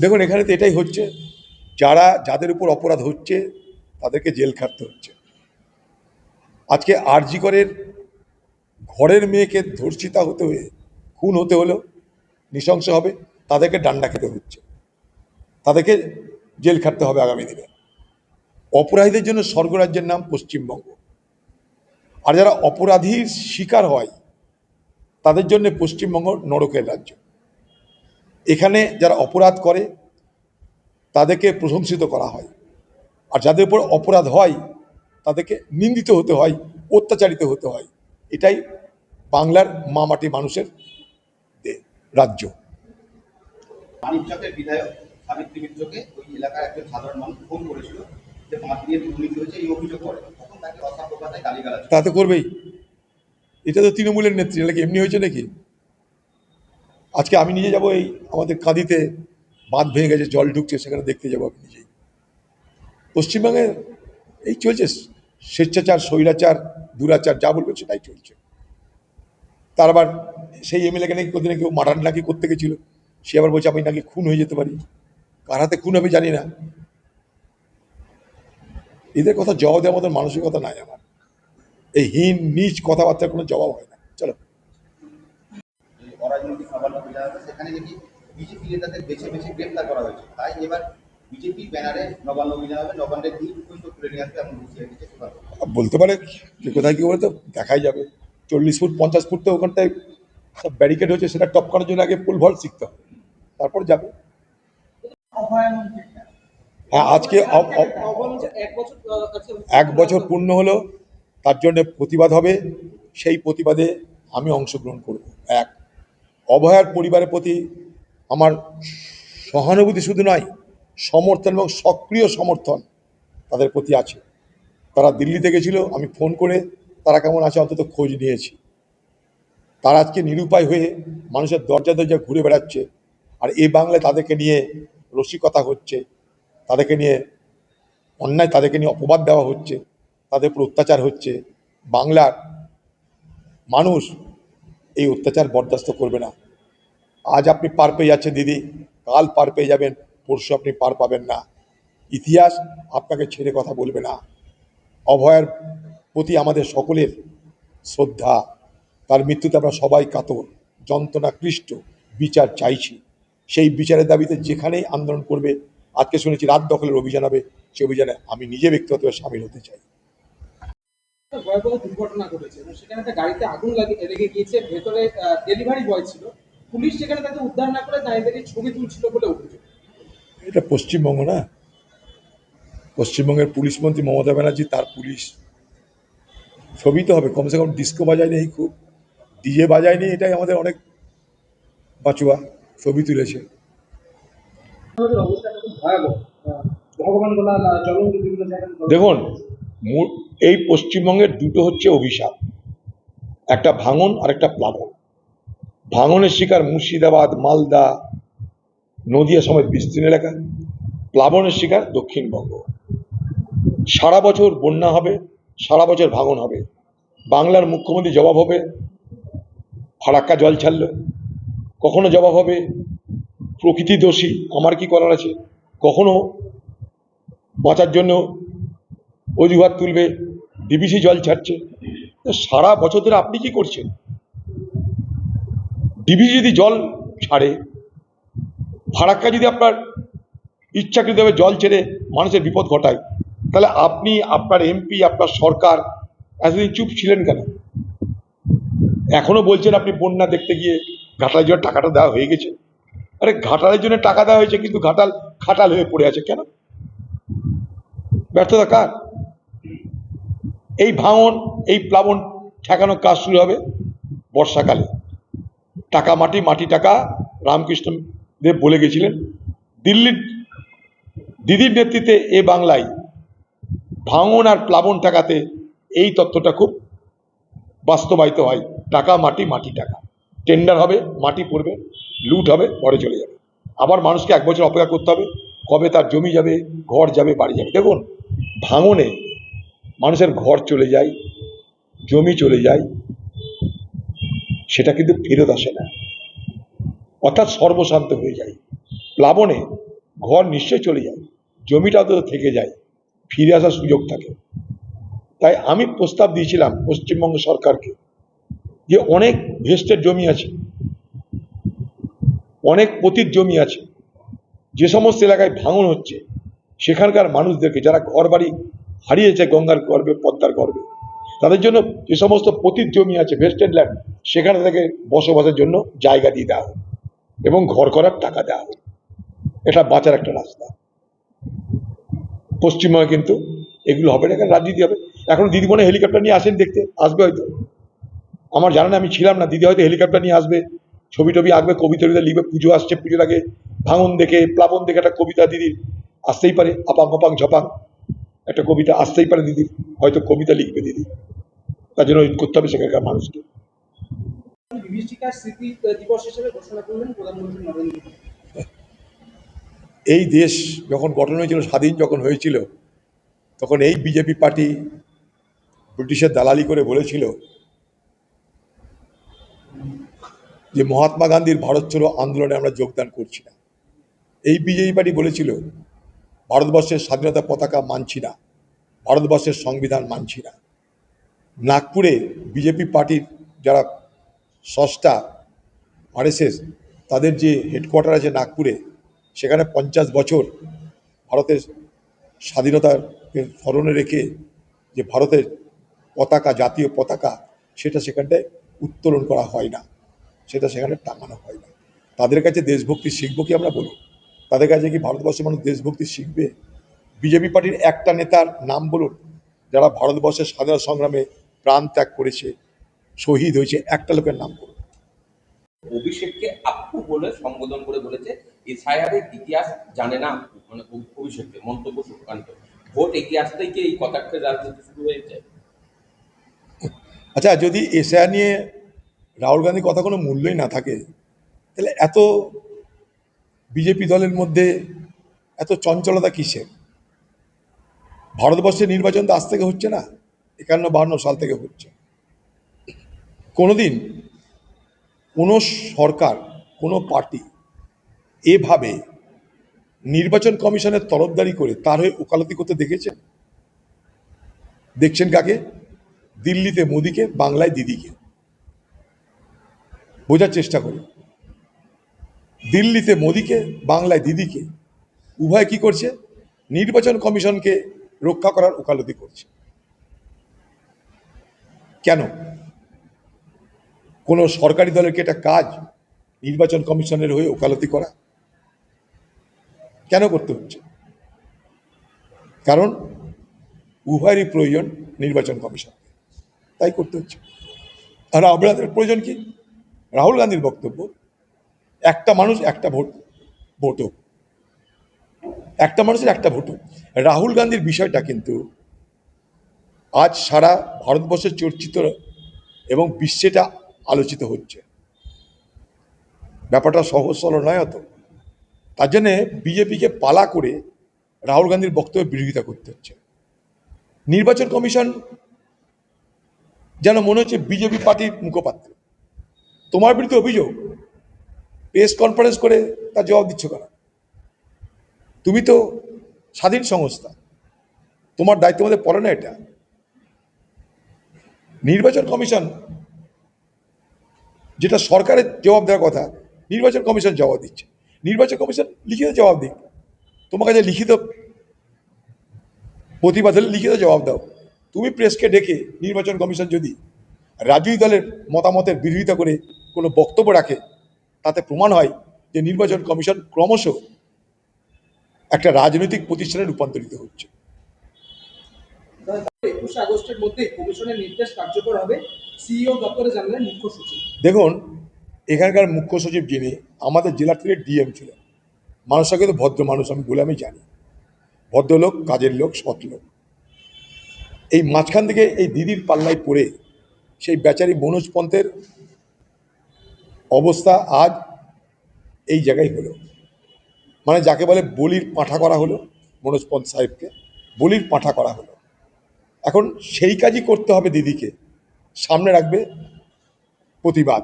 দেখুন, এখানে তো এটাই হচ্ছে। যারা, যাদের উপর অপরাধ হচ্ছে, তাদেরকে জেল খাটতে হচ্ছে। আজকে আরজিকরের ঘরের মেয়েকে ধর্ষিতা হতে হয়ে, খুন হতে হলো নৃশংস হবে, তাদেরকে ডান্ডা খেতে হচ্ছে। তাদেরকে জেল খাটতে হবে আগামী দিনে। অপরাধীদের জন্য স্বর্গরাজ্যের নাম পশ্চিমবঙ্গ। আর যারা অপরাধীর শিকার হয়, তাদের জন্য পশ্চিমবঙ্গ নরকের রাজ্য। এখানে যারা অপরাধ করে, তাদেরকে প্রশংসিত করা হয়। আর যাদের উপর অপরাধ হয়, তাদেরকে নিন্দিত হতে হয়, অত্যাচারিত হতে হয়। এটাই বাংলার মামাটি মানুষের রাজ্য। বিধায়ক সাবিত্রী মিত্রকে ওই এলাকার একজন সাধারণ মানুষ ফোন করেছিল। তা তো করবেই। এটা তো তৃণমূলের নেত্রী, নাকি এমনি হয়েছে নাকি? আজকে আমি নিজে যাব এই আমাদের কাঁদিতে, বাঁধ ভেঙে গেছে, জল ঢুকছে, সেখানে দেখতে যাব আমি নিজেই। পশ্চিমবঙ্গে এই চলছে, স্বেচ্ছাচার, স্বৈরাচার, দুরাচার, যা বলবে সেটাই চলছে। তার আবার সেই এমএলএকে নাকি কোথায় কেউ মারান নাকি করতে গেছিল, সে আবার বলছে, আমি নাকি খুন হয়ে যেতে পারি। কার হাতে খুন হবে জানি না। এদের কথা জবাব দেওয়ার মতো মানসিকতা নাই আমার। এই হীন নিচ কথাবার্তার কোনো জবাব হয় না। চলো। সেখানে নাকি বিজেপি নেতাদের বেছে বেছে গ্রেপ্তার করা হয়েছে? তাই এবার বিজেপি ব্যানারে নবান্ন অভিযান হবে নবান্নের দিন তুলে নিয়ে আসবে এমন হুঁশিয়ারি দিচ্ছে সুকান্ত বলতে পারে যে কোথায় কি বলতো দেখাই যাবে। চল্লিশ ফুট পঞ্চাশ ফুট তো ওখানটায় সব ব্যারিকেড হচ্ছে সেটা টপ করার জন্য আগে ফুল ভল শিখতে হবে। তারপর যাবে। হ্যাঁ আজকে এক বছর পূর্ণ হলো তার জন্য প্রতিবাদ হবে। সেই প্রতিবাদে আমি অংশগ্রহণ করব। এক অভয়ার পরিবারের প্রতি আমার সহানুভূতি শুধু নয় সমর্থন এবং সক্রিয় সমর্থন তাদের প্রতি আছে। তারা দিল্লিতে গেছিল আমি ফোন করে তারা কেমন আছে অন্তত খোঁজ নিয়েছি। তারা আজকে নিরুপায় হয়ে মানুষের দরজা দরজা ঘুরে বেড়াচ্ছে আর এই বাংলায় তাদেরকে নিয়ে রসিকতা হচ্ছে। তাদেরকে নিয়ে, অন্যায় তাদেরকে নিয়ে অপবাদ দেওয়া হচ্ছে, তাদের উপর অত্যাচার হচ্ছে। বাংলার মানুষ এই অত্যাচার বরদাস্ত করবে না। আজ আপনি পার পেয়ে যাচ্ছেন, দিদি। কাল পার পেয়ে যাবেন, পরশু আপনি পার পাবেন না। ইতিহাস আপনাকে ছেড়ে কথা বলবে না। অভয়ের প্রতি আমাদের সকলের শ্রদ্ধা। তার মৃত্যুতে আমরা সবাই কাতর যন্ত্রণা ক্লিষ্ট বিচার চাইছি। সেই বিচারের দাবিতে যেখানেই আন্দোলন করবে আজকে শুনেছি রাত দখলের অভিযান হবে সেই অভিযানে আমি নিজে ব্যক্তিগতভাবে সামিল হতে চাই। ভয়াবহ দুর্ঘটনা ঘটেছে সেখানে একটা গাড়িতে আগুন লেগে গিয়েছে ভেতরে ডেলিভারি বয় ছিল। পুলিশ সেখানে তাকে উদ্ধার না করে দাঁড়িয়ে দাঁড়িয়ে ছবি তুলছিল বলে অভিযোগ। এটা পশ্চিমবঙ্গ না? পশ্চিমবঙ্গের পুলিশ মন্ত্রী মমতা ব্যানার্জি তার পুলিশ। ছবি তো হবে কমসে কম ডিস্কো বাজায়নি এই খুব। ডিজে বাজায়নি এটাই আমাদের অনেক বাঁচুয়া ছবি তুলেছে। দেখুন এই পশ্চিমবঙ্গের দুটো হচ্ছে অভিশাপ। একটা ভাঙন আর একটা প্লাবন। ভাঙনের শিকার মুর্শিদাবাদ, মালদা, নদিয়া সমেত বিস্তীর্ণ এলাকা। প্লাবনের শিকার দক্ষিণবঙ্গ। সারা বছর বন্যা হবে, সারা বছর ভাঙন হবে। বাংলার মুখ্যমন্ত্রী জবাব হবে, ফারাক্কা জল ছাড়ল। কখনো জবাব হবে, প্রকৃতি দোষী, আমার কি করার আছে? কখনো বাঁচার জন্য অজুহাত তুলবে ডিবিসি জল ছাড়ছে। সারা বছর ধরে আপনি কি করছেন? ডিবিসি যদি জল ছাড়ে, ফারাক্কা যদি আপনার ইচ্ছাকৃতভাবে জল ছেড়ে মানুষের বিপদ ঘটায়, তাহলে আপনি, আপনার এমপি আপনার সরকার এতদিন চুপ ছিলেন কেন? এখনও বলছেন আপনি বন্যা দেখতে গিয়ে ঘাটালের জন্য টাকাটা দেওয়া হয়ে গেছে। আরে ঘাটালের জন্য টাকা দেওয়া হয়েছে, কিন্তু ঘাটাল খাটাল হয়ে পড়ে আছে কেন? ব্যর্থতা কার? এই ভাঙন, এই প্লাবন ঠেকানোর কাজ শুরু হবে বর্ষাকালে। টাকা মাটি মাটি টাকা রামকৃষ্ণ দেব বলে গেছিলেন, দিল্লির দিদির নেতৃত্বে এ বাংলায় ভাঙন আর প্লাবন ঠেকাতে এই তত্ত্বটা খুব বাস্তবায়িত হয়, টাকা, মাটি মাটি টাকা। টেন্ডার হবে, মাটি পড়বে লুট হবে ঘরে চলে যাবে। আবার মানুষকে এক বছর অপেক্ষা করতে হবে, কবে তার জমি যাবে, ঘর যাবে, বাড়ি যাবে। দেখুন, ভাঙনে মানুষের ঘর চলে যায়, জমি চলে যায়, সেটা কিন্তু ফেরত আসে না। অর্থাৎ সর্বশান্ত হয়ে যায়। প্লাবনে ঘর নিশ্চয় চলে যায়, জমিটা তো থেকে যায়, ফিরে আসার সুযোগ থাকে। তাই আমি প্রস্তাব দিয়েছিলাম পশ্চিমবঙ্গ সরকারকে যে অনেক ভেস্টের জমি আছে, অনেক পতির জমি আছে, যে সমস্ত এলাকায় ভাঙন হচ্ছে, সেখানকার মানুষদেরকে যারা ঘর বাড়ি হারিয়েছে, গঙ্গার গর্বে পদ্মার গর্বে তাদের জন্য যে সমস্ত পতির জমি আছে, ভেস্টেড ল্যান্ড সেখানে থেকে বসবাসের জন্য জায়গা দিয়ে দেওয়া হোক এবং ঘর করার টাকা দেওয়া হোক। এটা বাঁচার একটা রাস্তা। পশ্চিমবঙ্গে কিন্তু এগুলো হবে না, এখানে রাজনীতি হবে। এখন দিদিমণি হেলিকপ্টার নিয়ে আসেন দেখতে, আসবে হয়তো। আমার জানা না আমি ছিলাম না। দিদি হয়তো হেলিকপ্টার নিয়ে আসবে ছবি টবি আঁকবে কবিতা টবিতা লিখবে পুজো আসছে পুজোর আগে ভাঙন দেখে প্লাবন দেখে একটা কবিতা দিদির আসতেই পারে আপাং কপাং ঝপাং। একটা কবিতা আসতেই পারে দিদি হয়তো কবিতা লিখবে দিদি। তার জন্য ওই করতে হবে সেখানকার মানুষকে। বিভীষিকার স্মৃতি আহ, দিবস হিসেবে ঘোষণা করলেন প্রধানমন্ত্রী নরেন্দ্র মোদী। এই দেশ যখন গঠন হয়েছিল স্বাধীন যখন হয়েছিল তখন এই বিজেপি পার্টি ব্রিটিশের দালালি করে বলেছিল যে মহাত্মা গান্ধীর ভারত ছাড়ো আন্দোলনে আমরা যোগদান করছি না। এই বিজেপি পার্টি বলেছিল, ভারতবর্ষের স্বাধীনতা পতাকা মানছি না, ভারতবর্ষের সংবিধান মানছি না। নাগপুরে বিজেপি পার্টির যারা সস্তা আরএসএস, তাদের যে হেডকোয়ার্টার আছে নাগপুরে, সেখানে পঞ্চাশ বছর ভারতের স্বাধীনতাকে স্মরণে রেখে যে ভারতের পতাকা, জাতীয় পতাকা, সেটা সেখানটায় উত্তোলন করা হয় না। সেটা সেখানে টাঙানো হয় না। তাদের কাছে দেশভক্তি শিখব কি আমরা বলি তাদের কাছে কি ভারতবর্ষের মানুষ দেশভক্তি শিখবে? বিজেপি পার্টির একটা নেতার নাম বলুন যারা ভারতবর্ষের স্বাধীনতা সংগ্রামে প্রাণ ত্যাগ করেছে শহীদ হয়েছে একটা লোকের নাম বলুন। অভিষেককে আপু বলে সম্বোধন করে বলেছে এসআইআরের ইতিহাস জানে না মানে অভিষেককে মন্তব্য সুকান্ত। ভোট ইতিহাস থেকে এই কথাক্ষের রাজনীতি শুরু হয়েছে? আচ্ছা যদি এশিয়া নিয়ে রাহুল গান্ধীর কথা কোনো মূল্যই না থাকে। তাহলে এত বিজেপি দলের মধ্যে এত চঞ্চলতা কিসের? ভারতবর্ষের নির্বাচন তো আজ থেকে হচ্ছে না, একান্ন বাহান্ন সাল থেকে হচ্ছে। কোনোদিন কোনো সরকার, কোনো পার্টি এভাবে নির্বাচন কমিশনের তরফদারি করে তার হয়ে ওকালতি করতে দেখেছেন? দেখছেন কাকে? দিল্লিতে মোদিকে, বাংলায় দিদিকে। বোঝার চেষ্টা করি। দিল্লিতে মোদিকে, বাংলায় দিদিকে, উভয় কি করছে? নির্বাচন কমিশনকে রক্ষা করার ওকালতি করছে। কেন? কোনো সরকারি দলের কি এটা কাজ নির্বাচন কমিশনের হয়ে ওকালতি করা? কেন করতে হচ্ছে? কারণ উভয়েরই প্রয়োজন নির্বাচন কমিশন তাই করতে হচ্ছে। আর আপনাদের প্রয়োজন কি? রাহুল গান্ধীর বক্তব্য, একটা মানুষ একটা ভোট ভোট হোক একটা মানুষের একটা ভোট হোক রাহুল গান্ধীর বিষয়টা কিন্তু আজ সারা ভারতবর্ষে চর্চিত এবং বিশ্বেটা আলোচিত হচ্ছে। ব্যাপারটা সহজ সরল নয় অত। তার জন্যে বিজেপিকে পালা করে রাহুল গান্ধীর বক্তব্যের বিরোধিতা করতে হচ্ছে। নির্বাচন কমিশন যেন মনে হচ্ছে বিজেপি পার্টির মুখপাত্র। তোমার বিরুদ্ধে অভিযোগ। প্রেস কনফারেন্স করে তার জবাব দিচ্ছ কেন? তুমি তো স্বাধীন সংস্থা। তোমার দায়িত্ব মধ্যে পড়ে না এটা। নির্বাচন কমিশন যেটা সরকারের জবাব দেওয়ার কথা, নির্বাচন কমিশন জবাব দিচ্ছে। নির্বাচন কমিশন লিখিত জবাব দিক। তোমার কাছে লিখিত প্রতিবাদ হলে লিখিত জবাব দাও। তুমি প্রেসকে ডেকে নির্বাচন কমিশন যদি রাজনৈতিক দলের মতামতের বিরোধিতা করে কোনো বক্তব্য রাখে তাতে প্রমাণ হয় যে নির্বাচন কমিশন ক্রমশ একটা রাজনৈতিক প্রতিষ্ঠানে রূপান্তরিত হচ্ছে। একুশে আগস্টের মধ্যে কমিশনের নির্দেশ কার্যকর হবে সিইও দপ্তরে জানালেন মুখ্য সচিব। দেখুন এখানকার মুখ্য সচিব যিনি আমাদের জেলার থেকে ডিএম ছিলেন। মানুষটা তো ভদ্র মানুষ আমি বলে আমি জানি। ভদ্রলোক কাজের লোক সৎ লোক। এই মাঝখান থেকে এই দিদির পাল্লায় পড়ে সেই বেচারি মনোজ পন্থের অবস্থা আজ এই জায়গায় হলো। মানে যাকে বলে বলির পাঁঠা করা হলো, মনোজ পন্থ সাহেবকে, বলির পাঁঠা করা হলো। এখন সেই কাজই করতে হবে দিদিকে। সামনে রাখবে প্রতিবাদ।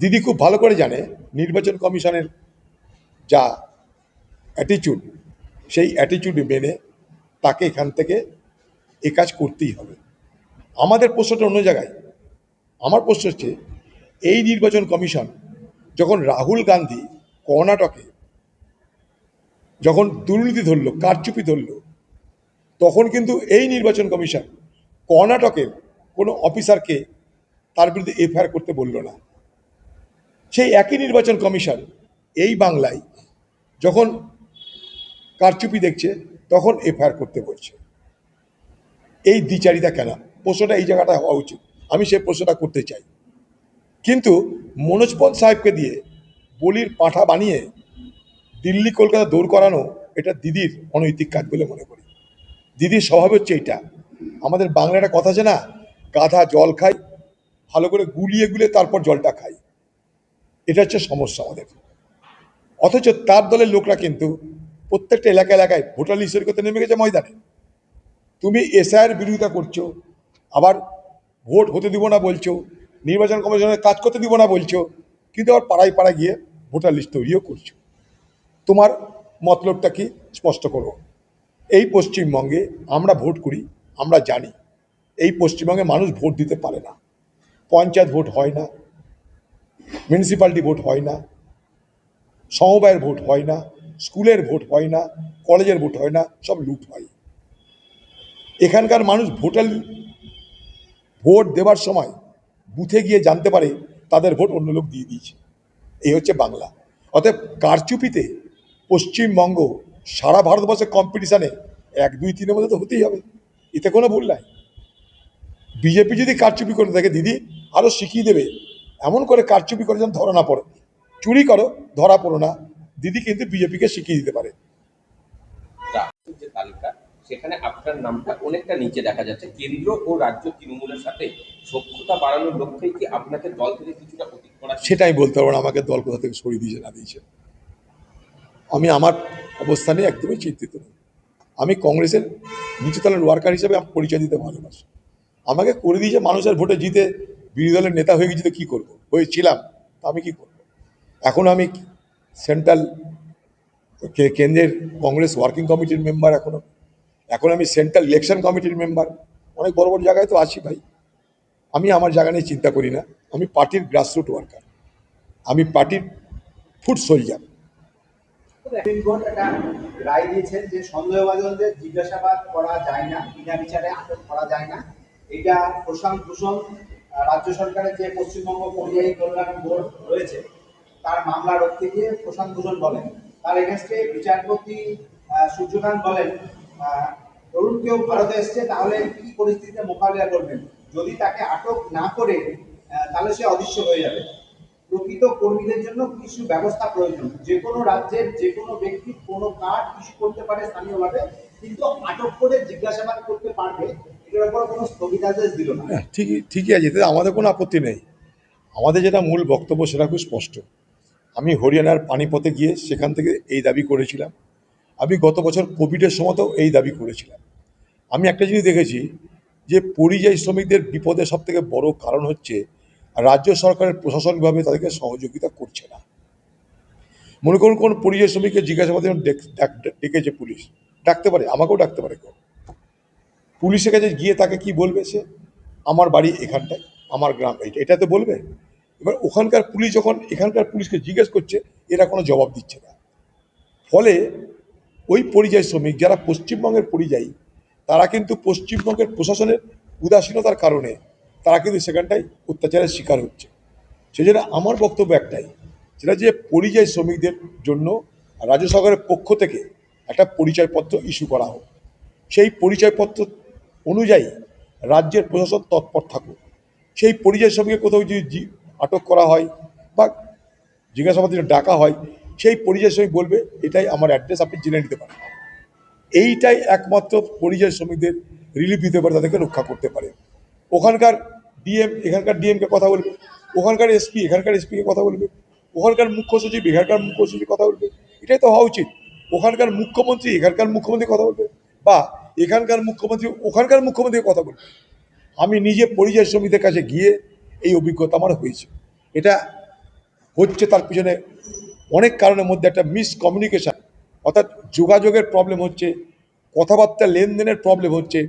দিদি খুব ভালো করে জানে, নির্বাচন কমিশনের যা অ্যাটিচিউড সেই অ্যাটিচিউড মেনে তাকে এখান থেকে এ কাজ করতেই হবে। আমাদের প্রশ্নটা অন্য জায়গায়। আমার প্রশ্ন হচ্ছে এই নির্বাচন কমিশন যখন রাহুল গান্ধী কর্ণাটকে যখন দুর্নীতি ধরলো, কারচুপি ধরলো, তখন কিন্তু এই নির্বাচন কমিশন কর্ণাটকের কোনো অফিসারকে তার বিরুদ্ধে এফআইআর করতে বলল না। সেই একই নির্বাচন কমিশন এই বাংলায় যখন কারচুপি দেখছে, তখন এফআইআর করতে বলছে। এই দ্বিচারিতা কেন? প্রশ্নটা এই জায়গাটা হওয়া উচিত। আমি সেই প্রশ্নটা করতে চাই। কিন্তু মনোজ পল সাহেবকে দিয়ে বলির পাঁঠা বানিয়ে দিল্লি কলকাতা দৌড় করানো এটা দিদির অনৈতিক কাজ বলে মনে করি। দিদির স্বভাব হচ্ছে এইটা। আমাদের বাংলা একটা কথা আছে না, গাধা জল খায় ভালো করে গুলিয়ে গুলিয়ে তারপর জলটা খায় এটা হচ্ছে সমস্যা আমাদের। অথচ তার দলের লোকরা কিন্তু প্রত্যেকটা এলাকা এলাকায় ভোটার লিস্টের করতে নেমে গেছে ময়দানে। তুমি এসআইয়ের বিরোধিতা করছ, আবার ভোট হতে দিব না বলছো নির্বাচন কমিশনের কাজ করতে দিব না বলছো, কিন্তু আবার পাড়ায় পাড়ায় গিয়ে ভোটার লিস্ট তৈরিও করছ। তোমার মতলবটা কি? স্পষ্ট করো। এই পশ্চিমবঙ্গে আমরা ভোট করি, আমরা জানি, এই পশ্চিমবঙ্গে মানুষ ভোট দিতে পারে না। পঞ্চায়েত ভোট হয় না মিউনিসিপ্যালিটি ভোট হয় না, সমবায়ের ভোট হয় না, স্কুলের ভোট হয় না, কলেজের ভোট হয় না, সব লুট হয়। এখানকার মানুষ ভোটার ভোট দেওয়ার সময় বুথে গিয়ে জানতে পারে তাদের ভোট অন্য লোক দিয়ে দিয়েছে। এই হচ্ছে বাংলা। অতএব কারচুপিতে পশ্চিমবঙ্গ সারা ভারতবর্ষের কম্পিটিশানে এক, দুই, তিনের মধ্যে তো হতেই হবে। এতে কোনো ভুল নাই। বিজেপি যদি কারচুপি করে থাকে, দিদি আরও শিখিয়ে দেবে, এমন করে কারচুপি করে যেন ধরা না পড়ে। চুরি করো, ধরা পড়ো না। দিদি কিন্তু বিজেপিকে শিখিয়ে দিতে পারে। তালিকা। সেখানে আপনার নামটা অনেকটা নিচে দেখা যাচ্ছে। কেন্দ্র ও রাজ্য তৃণমূলের সাথে সক্ষতা বাড়ানোর লক্ষ্যেই কি আপনাকে দল থেকে কিছুটা করা সেটাই বলতে পারব আমাকে দল কোথা থেকে সরিয়ে দিয়েছে না দিয়েছে। আমি আমার অবস্থানে একদমই চিন্তিত নই। আমি কংগ্রেসের নিচুতলার ওয়ার্কার হিসেবে আমি পরিচয় দিতে ভালোবাসি। আমাকে করে দিয়েছে মানুষের ভোটে জিতে বিরোধী দলের নেতা হয়ে গেছি তো কী করব? হয়েছিলাম, তা আমি কি করব? এখন আমি সেন্ট্রাল কেন্দ্রের কংগ্রেস ওয়ার্কিং কমিটির মেম্বার এখনও এখন আমি সেন্ট্রাল ইলেকশন কমিটির মেম্বার। অনেক বড় বড় জায়গায় তো আছি ভাই। আমি আমার জায়গা নিয়ে চিন্তা করি না। আমি পার্টির গ্রাসরুট ওয়ার্কার আমি পার্টির ফুড সোলজার একটা রায় যে জিজ্ঞাসাবাদ করা যায় না, বিনা বিচারে করা যায় না। এটা ভূষণ রাজ্য সরকারের যে পশ্চিমবঙ্গ রয়েছে, তার মামলা রক্ষে গিয়ে প্রশান্ত ভূষণ বলেন। তার বিচারপতি সূর্যকান্ত বলেন ধরুন কেউ ভারতে এসছে, তাহলে কি পরিস্থিতিতে মোকাবিলা করবেন? যদি তাকে আটক না করে তাহলে সে অদৃশ্য হয়ে যাবে। প্রকৃত কর্মীদের জন্য কিছু ব্যবস্থা প্রয়োজন। যে কোনো রাজ্যের যে কোনো ব্যক্তি কোনো কাজ ইস্যু করতে পারে স্থানীয়ভাবে কিন্তু আটক করে জিজ্ঞাসাবাদ করতে পারবে, এটার উপর কোনো স্থগিতাদেশ দিল না। হ্যাঁ ঠিকই ঠিকই আছে আমাদের কোনো আপত্তি নেই। আমাদের যেটা মূল বক্তব্য সেটা খুব স্পষ্ট। আমি হরিয়ানার পানিপথে গিয়ে সেখান থেকে এই দাবি করেছিলাম। আমি গত বছর কোভিডের সময়তেও এই দাবি করেছিলাম। আমি একটা জিনিস দেখেছি যে পরিযায়ী শ্রমিকদের বিপদের সব থেকে বড় কারণ হচ্ছে রাজ্য সরকারের প্রশাসনিকভাবে তাদেরকে সহযোগিতা করছে না। মনে করুন কোন পরিযায়ী শ্রমিককে জিজ্ঞাসাবাদের জন্য ডেকেছে পুলিশ, ডাকতে পারে, আমাকেও ডাকতে পারে কেউ। পুলিশের কাছে গিয়ে তাকে কি বলবে সে? আমার বাড়ি এখানটায়, আমার গ্রাম এইটা এটা তো বলবে? এবার ওখানকার পুলিশ যখন এখানকার পুলিশকে জিজ্ঞেস করছে, এরা কোনো জবাব দিচ্ছে না। ফলে ওই পরিযায়ী শ্রমিক, যারা পশ্চিমবঙ্গের পরিযায়ী, তারা কিন্তু পশ্চিমবঙ্গের প্রশাসনের উদাসীনতার কারণে তারা কিন্তু সেখানটায় অত্যাচারের শিকার হচ্ছে। সেই জন্য আমার বক্তব্য একটাই, সেটা যে পরিযায়ী শ্রমিকদের জন্য রাজ্য সরকারের পক্ষ থেকে একটা পরিচয়পত্র ইস্যু করা হোক। সেই পরিচয়পত্র অনুযায়ী রাজ্যের প্রশাসন তৎপর থাকুক। সেই পরিযায়ী শ্রমিকের কোথাও যদি আটক করা হয় বা জিজ্ঞাসাবাদের জন্য ডাকা হয় সেই পরিযায়ী শ্রমিক বলবে, এটাই আমার অ্যাড্রেস আপনি জেনে নিতে পারেন। এইটাই একমাত্র পরিযায়ী শ্রমিকদের রিলিফ দিতে পারে, তাদেরকে রক্ষা করতে পারে। ওখানকার ডিএম এখানকার ডিএমকে কথা বলবে, ওখানকার এসপি এখানকার এসপিকে কথা বলবে, ওখানকার মুখ্য সচিব, এখানকার মুখ্য সচিব কথা বলবে, এটাই তো হওয়া উচিত। ওখানকার মুখ্যমন্ত্রী, এখানকার মুখ্যমন্ত্রী কথা বলবে, বা এখানকার মুখ্যমন্ত্রী, ওখানকার মুখ্যমন্ত্রী কথা বলবে। আমি নিজে পরিযায়ী শ্রমিকদের কাছে গিয়ে এই অভিজ্ঞতা আমার হয়েছে। এটা হচ্ছে তার পিছনে অনেক কারণের মধ্যে একটা মিসকমিউনিকেশান অর্থাৎ যোগাযোগের প্রবলেম হচ্ছে, কথাবার্তা লেনদেনের প্রবলেম হচ্ছে,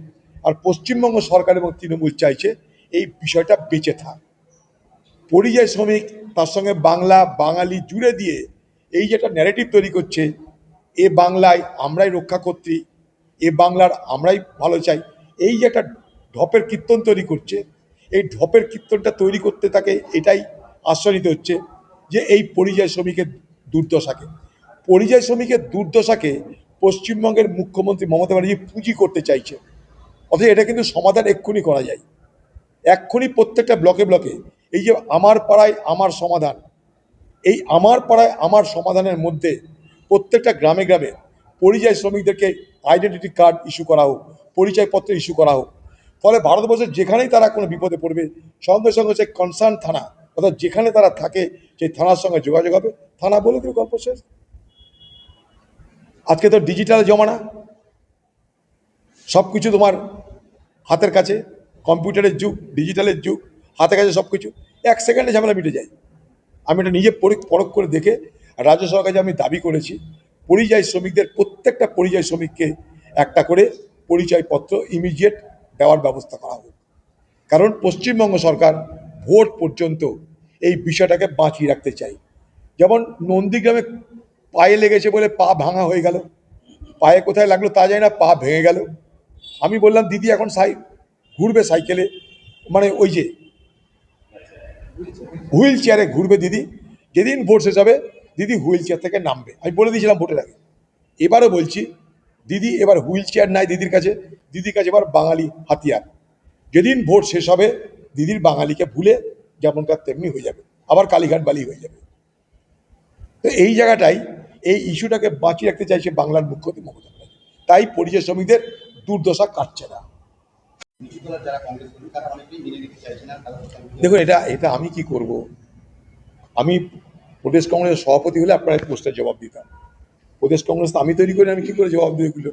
আর পশ্চিমবঙ্গ সরকার এবং তৃণমূল চাইছে এই বিষয়টা বেঁচে থাক। পরিযায়ী শ্রমিক, তার সঙ্গে বাংলা, বাঙালি জুড়ে দিয়ে এই যে একটা ন্যারেটিভ তৈরি করছে, এ বাংলায় আমরাই রক্ষা কর্ত্রী এ বাংলার আমরাই ভালো চাই, এই যে একটা ঢপের কীর্তন তৈরি করছে, এই ঢপের কীর্তনটা তৈরি করতে তাকে এটাই আশ্রয় হচ্ছে যে এই পরিযায়ী শ্রমিকের দুর্দশাকে। পরিযায়ী শ্রমিকের দুর্দশাকে পশ্চিমবঙ্গের মুখ্যমন্ত্রী মমতা ব্যানার্জি পুঁজি করতে চাইছে অথচ এটা কিন্তু সমাধান এক্ষুনি করা যায়। এক্ষুনি প্রত্যেকটা ব্লকে ব্লকে এই যে আমার পাড়ায় আমার সমাধান, এই আমার পাড়ায় আমার সমাধানের মধ্যে প্রত্যেকটা গ্রামে গ্রামে পরিযায়ী শ্রমিকদেরকে আইডেন্টিটি কার্ড ইস্যু করা হোক, পরিচয়পত্র ইস্যু করা হোক। ফলে ভারতবর্ষের যেখানেই তারা কোনো বিপদে পড়বে, সঙ্গে সঙ্গে সেই কনসার্ন থানা অর্থাৎ যেখানে তারা থাকে, সেই থানার সঙ্গে যোগাযোগ হবে। থানা বলে দেবে গল্প শেষ। আজকে তো ডিজিটাল জমানা। সব কিছু তোমার হাতের কাছে কম্পিউটারের যুগ ডিজিটালের যুগ হাতে কাছে সব কিছু এক সেকেন্ডে ঝামেলা মিটে যায়। আমি এটা নিজে পরি- পরখ করে দেখে রাজ্য সরকার যে আমি দাবি করেছি, পরিযায়ী শ্রমিকদের প্রত্যেকটা পরিযায়ী শ্রমিককে একটা করে পরিচয়পত্র ইমিডিয়েট দেওয়ার ব্যবস্থা করা হোক। কারণ পশ্চিমবঙ্গ সরকার ভোট পর্যন্ত বিষয়টাকে বাঁচিয়ে রাখতে চাই। যেমন নন্দীগ্রামে পায়ে লেগেছে বলে পা ভাঙা হয়ে গেল। পায়ে কোথায় লাগল তা যায় না, পা ভেঙে গেল। আমি বললাম, দিদি, এখন সাই, ঘুরবে সাইকেলে। মানে ওই যে, হুইল চেয়ারে ঘুরবে দিদি। যেদিন ভোট শেষ হবে, দিদি হুইল চেয়ার থেকে নামবে। আমি বলে দিয়েছিলাম ভোটের আগে। এবারও বলছি, দিদি, এবার হুইল চেয়ার নাই দিদির কাছে। দিদির কাছে এবার বাঙালি হাতিয়ার। যেদিন ভোট শেষ হবে, দিদির বাঙালিকে ভুলে যেমনকার তেমনি হয়ে যাবে। আবার কালীঘাট বালি হয়ে যাবে। তো এই জায়গাটাই, এই ইস্যুটাকে বাঁচিয়ে রাখতে চাইছে বাংলার মুখ্যমন্ত্রী মমতা তাই পরিযায়ী শ্রমিকদের দুর্দশা কাটছে না। দেখুন, এটা এটা আমি কি করব? আমি প্রদেশ কংগ্রেসের সভাপতি হলে আপনারা প্রশ্নের জবাব দিতাম। প্রদেশ কংগ্রেস আমি তৈরি করি, আমি কি করে জবাব এগুলো?